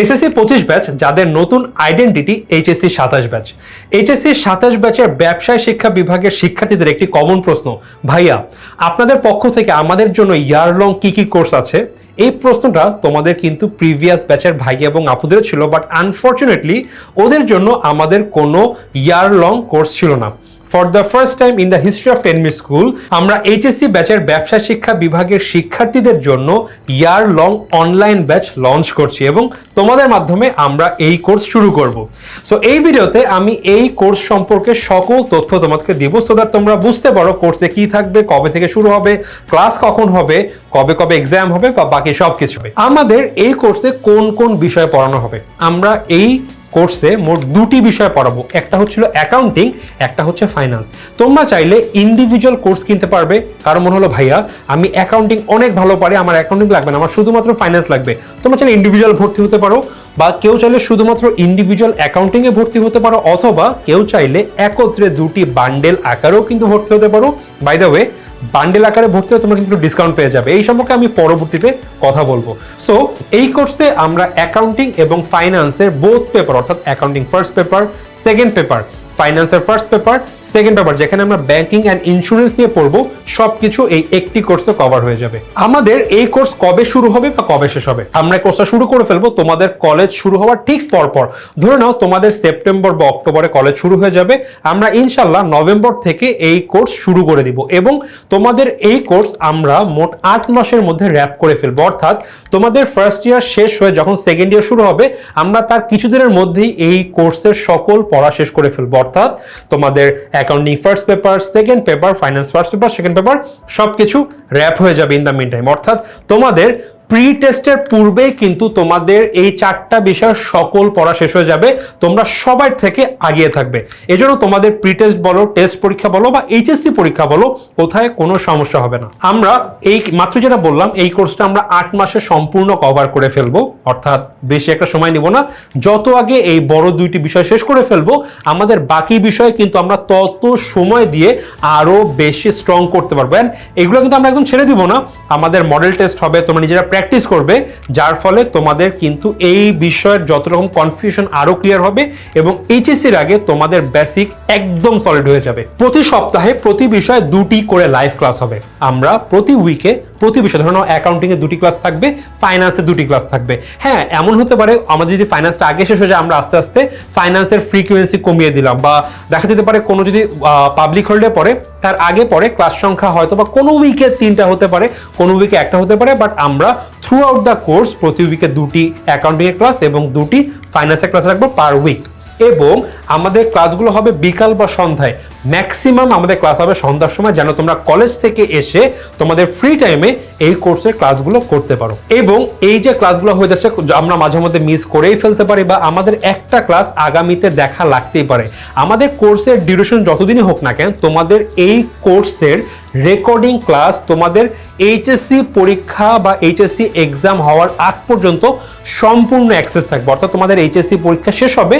SSC পঁচিশ batch যাদের নতুন আইডেন্টিটি এইচএসসি সাতাশ ব্যাচ এইচএসসি সাতাশ ব্যাচের ব্যবসায় শিক্ষা বিভাগের শিক্ষার্থীদের একটি কমন প্রশ্ন। ভাইয়া, আপনাদের পক্ষ থেকে আমাদের জন্য ইয়ার লং কি কি কোর্স আছে? এই প্রশ্নটা তোমাদের কিন্তু প্রিভিয়াস ব্যাচের ভাই এবং আপুদের ছিল বাট আনফর্চুনেটলি ওদের জন্য আমাদের কোনো ইয়ার লং কোর্স ছিল না। For the first time in the history of ten minute school আমরা এইচএসসি ব্যাচের ব্যবসা শিক্ষা বিভাগের শিক্ষার্থীদের জন্য year long online batch launch করছি এবং তোমাদের মাধ্যমে আমরা এই কোর্স শুরু করব। সো এই ভিডিওতে আমি এই কোর্স সম্পর্কে সকল তথ্য তোমাদেরকে দিব সো দ্যাট তোমরা বুঝতে পারো কোর্সে কি থাকবে, কবে থেকে শুরু হবে ক্লাস কখন হবে, কবে কবে এক্সাম হবে বা বাকি সব কিছু হবে। আমাদের এই কোর্সে কোন কোন বিষয় পড়ানো হবে? আমরা এই কোর্সে মোট দুটি বিষয় পড়াবো। একটা হচ্ছিল অ্যাকাউন্টিং একটা হচ্ছে ফাইন্যান্স তোমরা চাইলে ইন্ডিভিজুয়াল কোর্স কিনতে পারবে। কারণ মনে হলো, ভাইয়া, আমি অ্যাকাউন্টিং অনেক ভালো পারি, আমার অ্যাকাউন্টিং লাগবে না, আমার শুধুমাত্র ফাইন্যান্স লাগবে। তোমরা চাইলে ইন্ডিভিজুয়াল ভর্তি হতে পারো, বা কেউ চাইলে শুধুমাত্র ইন্ডিভিজুয়াল অ্যাকাউন্টিং এ ভর্তি হতে পারো, অথবা কেউ চাইলে একত্রে দুটি বান্ডেল আকারেও কিন্তু ভর্তি হতে পারো। বাই দ্য ওয়ে বান্ডেল আকারে ভর্তি হয়ে তোমরা কিন্তু ডিসকাউন্ট পেয়ে যাবে। এই সম্পর্কে আমি পরবর্তীতে কথা বলব। সো এই কোর্সে আমরা অ্যাকাউন্টিং এবং ফাইন্যান্সের বোথ পেপার অর্থাৎ accounting first paper second paper ফাইন্যান্সের ফার্স্ট পেপার সেকেন্ড পেপার যেখানে আমরা ব্যাংকিং অ্যান্ড ইন্স্যুরেন্স নিয়ে পড়ব, সবকিছু এই একটি কোর্সে কভার হয়ে যাবে। আমাদের এই কোর্স কবে শুরু হবে বা কবে শেষ হবে? আমরা কোর্সটা শুরু করে ফেলব, তোমাদের কলেজ শুরু হওয়ার ঠিক পরপর। ধরে নাও, তোমাদের সেপ্টেম্বর বা অক্টোবরে কলেজ শুরু হয়ে যাবে। আমরা ইনশাল্লাহ নভেম্বর থেকে এই কোর্স শুরু করে দিব এবং তোমাদের এই কোর্স আমরা মোট আট মাসের মধ্যে র্যাপ করে ফেলব। অর্থাৎ তোমাদের ফার্স্ট ইয়ার শেষ হয়ে যখন সেকেন্ড ইয়ার শুরু হবে, আমরা তার কিছুদিনের মধ্যেই এই কোর্সের সকল পড়া শেষ করে ফেলব। অর্থাৎ তোমাদের accounting first paper second paper finance first paper second paper সবকিছু র্যাপ হয়ে যাবে ইন দ্য মিন টাইম অর্থাৎ তোমাদের প্রি টেস্টের পূর্বেই কিন্তু তোমাদের এই চারটা বিষয় সকল পড়া শেষ হয়ে যাবে। তোমরা সবার থেকে আগিয়ে থাকবে। এজন্য তোমাদের প্রি টেস্ট বলো টেস্ট পরীক্ষা বলো বা এইচএসসি পরীক্ষা বলো, কোথায় কোনো সমস্যা হবে না। আমরা এই মাত্র যেটা বললাম, এই কোর্সটা আমরা আট মাসে সম্পূর্ণ কভার করে ফেলব। অর্থাৎ বেশি একটা সময় নিব না। যত আগে এই বড় দুইটি বিষয় শেষ করে ফেলব, আমাদের বাকি বিষয়ে কিন্তু আমরা তত সময় দিয়ে আরও বেশি স্ট্রং করতে পারব। And এগুলো কিন্তু আমরা একদম ছেড়ে দিব না। আমাদের মডেল টেস্ট হবে, তোমরা নিজেরা প্র্যাকটিস করবে, যার ফলে তোমাদের কিন্তু এই বিষয়ের যত রকম কনফিউশন আরও ক্লিয়ার হবে এবং এইচএসসির আগে তোমাদের বেসিক একদম সলিড হয়ে যাবে। প্রতি সপ্তাহে প্রতি বিষয়ে দুটি করে লাইভ ক্লাস হবে। আমরা প্রতি উইকে প্রতি বিষয়, ধরো অ্যাকাউন্টিং এ দুটি ক্লাস থাকবে ফাইন্যান্সে দুটি ক্লাস থাকবে। হ্যাঁ এমন হতে পারে আমাদের যদি ফাইন্যান্সটা আগে শেষ হয়ে যায়, আমরা আস্তে আস্তে ফাইন্যান্সের ফ্রিকোয়েন্সি কমিয়ে দিলাম বা দেখা যেতে পারে কোনো যদি পাবলিক হলিডে পড়ে, তার আগে পরে ক্লাস সংখ্যা হয়তো বা কোনো উইকে তিনটা হতে পারে, কোনো উইকে একটা হতে পারে বাট আমরা থ্রু আউট দ্য কোর্স প্রতি উইকে দুটি অ্যাকাউন্টিং এর ক্লাস এবং দুটি ফাইন্যান্সের ক্লাস রাখব পার উইক এবং আমাদের ক্লাসগুলো হবে বিকাল বা সন্ধ্যায়। ম্যাক্সিমাম আমাদের ক্লাস হবে সন্ধ্যার সময়, যেন তোমরা কলেজ থেকে এসে তোমাদের ফ্রি টাইমে এই কোর্সের ক্লাসগুলো করতে পারো। এবং এই যে ক্লাসগুলো হয়ে যাচ্ছে, আমরা মাঝে মধ্যে মিস করেই ফেলতে পারি বা আমাদের একটা ক্লাস আগামীতে দেখা লাগতেই পারে। আমাদের কোর্সের ডিউরেশন যতদিনই হোক না কেন, তোমাদের এই কোর্সের রেকর্ডিং ক্লাস তোমাদের এইচএসসি পরীক্ষা বা এইচএসসি এক্সাম হওয়ার আগ পর্যন্ত সম্পূর্ণ অ্যাক্সেস থাকবে। অর্থাৎ তোমাদের এইচএসসি পরীক্ষা শেষ হবে,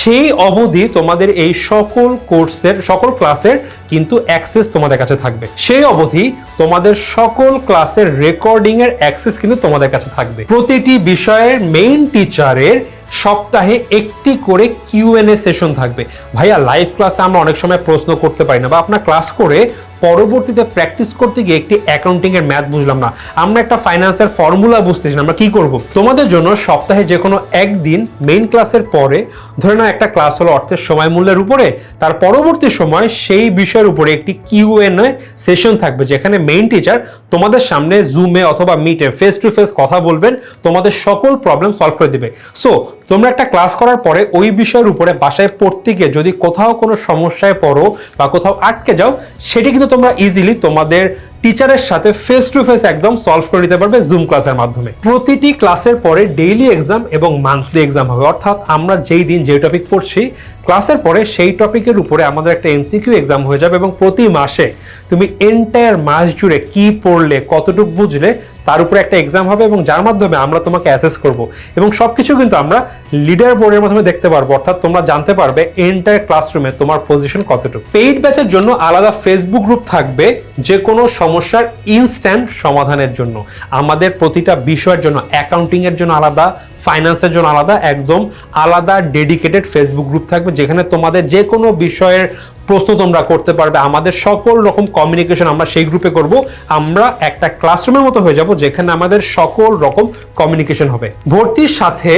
সেই অবধি তোমাদের এই সকল কোর্সের সকল ক্লাসের কিন্তু অ্যাক্সেস তোমাদের কাছে থাকবে। সেই অবধি তোমাদের সকল ক্লাসের রেকর্ডিং এর অ্যাক্সেস কিন্তু তোমাদের কাছে থাকবে। প্রতিটি বিষয়ের মেইন টিচারের সপ্তাহে একটি করে কিউএনএ সেশন থাকবে। ভাইয়া লাইভ ক্লাসে আমরা অনেক সময় প্রশ্ন করতে পারি না বা আপনার ক্লাস করে পরবর্তীতে প্র্যাকটিস করতে গিয়ে একটি অ্যাকাউন্টিং এর ম্যাথ বুঝলাম না। আমরা একটা ফাইন্যান্সের ফর্মুলা বুঝতেছি না, আমরা কি করব? তোমাদের জন্য সপ্তাহে যে কোনো একদিন মেইন ক্লাসের পরে, ধরে নাও একটা ক্লাস হলো অর্থের সময় মূল্যের উপরে, তার পরবর্তী সময় সেই বিষয়ের উপরে একটি কিউ কিউএনএ সেশন থাকবে, যেখানে মেইন টিচার তোমাদের সামনে জুমে অথবা মিটে ফেস টু ফেস কথা বলবেন, তোমাদের সকল প্রবলেম সলভ করে দিবে। সো তোমরা একটা ক্লাস করার পরে ওই বিষয়ের উপরে বাসায় পড়তে গিয়ে যদি কোথাও কোনো সমস্যায় পড়ো বা কোথাও আটকে যাও, সেটি কিন্তু তোমরা ইজিলি তোমাদের টিচারের সাথে ফেস টু ফেস একদম সলভ করে নিতে পারবে জুম ক্লাসের মাধ্যমে। প্রতিটি ক্লাসের পরে ডেইলি এক্সাম এবং মান্থলি এক্সাম হবে। অর্থাৎ আমরা যেই দিন যে টপিক পড়ছি ক্লাসের পরে সেই টপিকের উপরে আমাদের একটা এমসিকিউ এক্সাম হয়ে যাবে এবং প্রতি মাসে তুমি এন্টায়ার মাস জুড়ে কি পড়লে, কতটুকু বুঝলে তার উপরে একটা এক্সাম হবে এবং যার মাধ্যমে আমরা তোমাকে অ্যাসেস করব। এবং সবকিছু কিন্তু আমরা লিডার বোর্ডের মাধ্যমে দেখতে পারব। অর্থাৎ তোমরা জানতে পারবে এন্টায়ার ক্লাসরুমে তোমার পজিশন কতটুকু। পেইড ব্যাচের জন্য আলাদা ফেসবুক গ্রুপ থাকবে যে কোনো সমস্যার ইনস্ট্যান্ট সমাধানের জন্য। আমাদের প্রতিটা বিষয়ের জন্য অ্যাকাউন্টিং এর জন্য আলাদা ফাইন্যান্সের জন্য আলাদা, একদম আলাদা ডেডিকেটেড ফেসবুক গ্রুপ থাকবে যেখানে তোমাদের যে কোনো বিষয়ের প্রশ্ন তোমরা করতে পারবে। আমাদের সকল রকম কমিউনিকেশন আমরা সেই গ্রুপে করব। আমরা একটা ক্লাসরুমের মতো হয়ে যাব, যেখানে আমাদের সকল রকম কমিউনিকেশন হবে। ভর্তির সাথে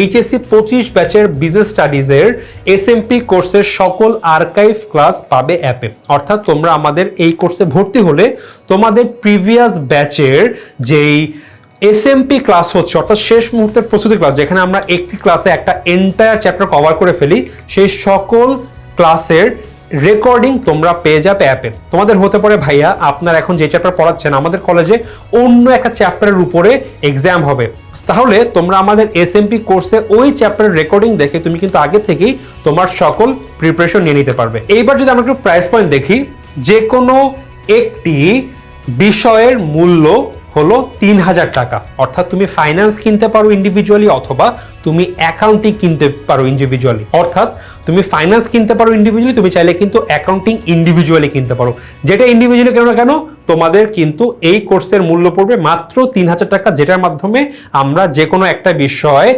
এইচএসসি পঁচিশ ব্যাচের বিজনেস স্টাডিজের এসএমপি কোর্সের সকল আর্কাইভ ক্লাস পাবে অ্যাপে অর্থাৎ তোমরা আমাদের এই কোর্সে ভর্তি হলে তোমাদের প্রিভিয়াস ব্যাচের যেই এসএমপি ক্লাস হচ্ছে, অর্থাৎ শেষ মুহূর্তের প্রস্তুতি ক্লাস যেখানে আমরা একটি ক্লাসে একটা এন্টায়ার চ্যাপ্টার কভার করে ফেলি, সেই সকল ক্লাসের রেকর্ডিং তোমরা পেয়ে যাবে অ্যাপে তোমাদের হতে পারে ভাইয়া, আপনার এখন যে চ্যাপ্টার পড়াচ্ছেন, আমাদের কলেজে অন্য একটা চ্যাপ্টারের উপরে এক্সাম হবে। তাহলে তোমরা আমাদের এস এসএমপি কোর্সে ওই চ্যাপ্টারের রেকর্ডিং দেখে তুমি কিন্তু আগে থেকেই তোমার সকল প্রিপারেশন নিয়ে নিতে পারবে। এইবার যদি আমরা একটু প্রাইস পয়েন্ট দেখি যে কোনো একটি বিষয়ের মূল্য হলো তিন হাজার টাকা। অর্থাৎ তুমি ফাইন্যান্স কিনতে পারো ইন্ডিভিজুয়ালি অথবা তুমি অ্যাকাউন্টিং কিনতে পারো ইন্ডিভিজুয়ালি অর্থাৎ তুমি ফাইন্যান্স কিনতে পারো ইন্ডিভিজুয়ালি তুমি চাইলে কিন্তু অ্যাকাউন্টিং ইন্ডিভিজুয়ালি কিনতে পারো। যেটা ইন্ডিভিজুয়ালি কেন কেন, তোমাদের কিন্তু এই কোর্সের মূল্য পড়বে মাত্র তিন হাজার টাকা, যেটার মাধ্যমে আমরা যে কোনো একটা বিষয়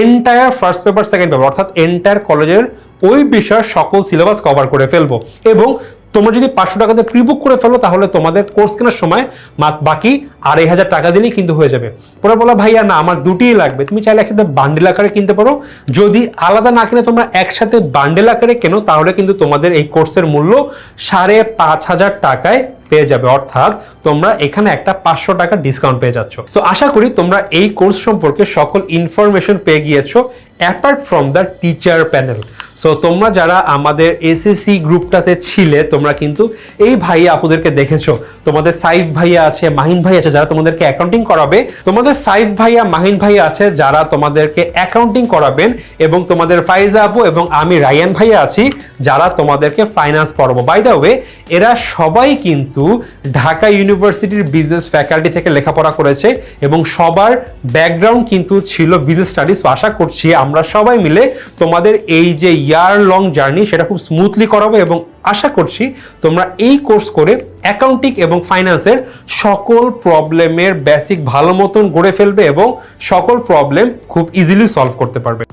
entire first paper second paper অর্থাৎ এন্টায়ার কলেজের ওই বিষয়ের সকল সিলেবাস কভার করে ফেলব। এবং তোমরা যদি পাঁচশো টাকাতে প্রি বুক করে ফেলো, তাহলে তোমাদের কোর্স কেনার সময় বাকি আড়াই হাজার টাকা দিলেই কিন্তু হয়ে যাবে। পরে বলা, ভাইয়া, না, আমার দুটিই লাগবে। তুমি চাইলে একসাথে বান্ডেল আকারে কিনতে পারো। যদি আলাদা না কিনে তোমরা একসাথে বান্ডেল আকারে কেনো, তাহলে কিন্তু তোমাদের এই কোর্সের মূল্য সাড়ে পাঁচ হাজার টাকায় পেয়ে যাবে। অর্থাৎ তোমরা এখানে একটা পাঁচশো টাকা ডিসকাউন্ট পেয়ে যাচ্ছ। তো আশা করি তোমরা এই কোর্স সম্পর্কে সকল ইনফরমেশন পেয়ে গিয়েছো apart from the teacher panel so তোমরা যারা আমাদের এসএসসি গ্রুপটাতে ছিলে, তোমরা কিন্তু এই ভাইয়া আপুদেরকে দেখেছ। তোমাদের সাইফ ভাইয়া আছে, মাহিন ভাই আছে, যারা তোমাদেরকে অ্যাকাউন্টিং করাবে। তোমাদের সাইফ ভাইয়া, মাহিন ভাইয়া আছে, যারা তোমাদেরকে অ্যাকাউন্টিং করাবেন। এবং তোমাদের ফাইজা আপু এবং আমি, রায়ান ভাইয়া আছি, যারা তোমাদেরকে ফাইন্যান্স পড়াবো। বাই দ্য ওয়ে এরা সবাই কিন্তু ঢাকা ইউনিভার্সিটির বিজনেস ফ্যাকাল্টি থেকে লেখাপড়া করেছে এবং সবার ব্যাকগ্রাউন্ড কিন্তু ছিল বিজনেস স্টাডিজ আশা করছি আমরা সবাই মিলে তোমাদের এই যে ইয়ার লং জার্নি সেটা খুব স্মুথলি করাবো এবং আশা করছি তোমরা এই কোর্স করে অ্যাকাউন্টিং এবং ফাইন্যান্সের সকল প্রবলেমের বেসিক ভালো মতন গড়ে ফেলবে এবং সকল প্রবলেম খুব ইজিলি সলভ করতে পারবে।